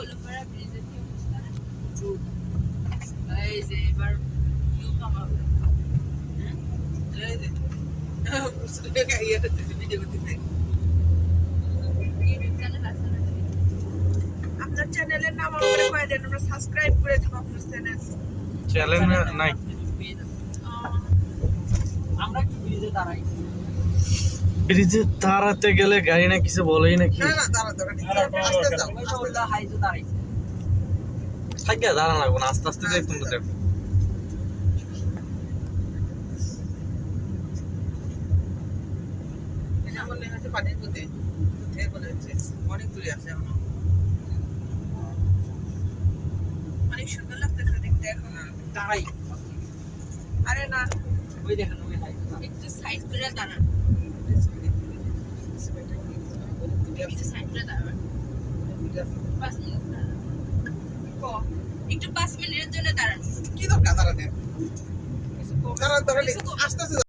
ব্রিজের কি অবস্থা? এই যে এবার ভিউ কামাবে এই যে লেখা ইয়েটা ভিডিও করতে ইউটিউব চ্যানেল আপনার চ্যানেলের নাম আমাদের কয়ে দেন আমরা সাবস্ক্রাইব করে দেবো আপনার চ্যানেল চ্যালেঞ্জ নাই। আমরা একটু ব্রিজে দাঁড়াই। ব্রিজে দাঁড়াতে গেলে গাড়ি না কিছু বলেই নাকি না না দাঁড়া দাঁড়া আস্তে যাও আস্তে যাও হাইজে দাঁড়াইছে থাকিয়া দাঁড়ান লাগবো না আস্তে আস্তে দেখুন তো দেখো পানির মধ্যে অনেক দূরে আছে এখনও। অনেক সুন্দর লাগতেছে দেখতে এখন দাঁড়াই আরে না ওই দেখেন ওই একটু সাইড করে দাঁড়ান। একটু পাঁচ মিনিটের জন্য দাঁড়ান। কি দরকার? দাঁড়াতে দাঁড়ান। দাঁড়ান আস্তে আস্তে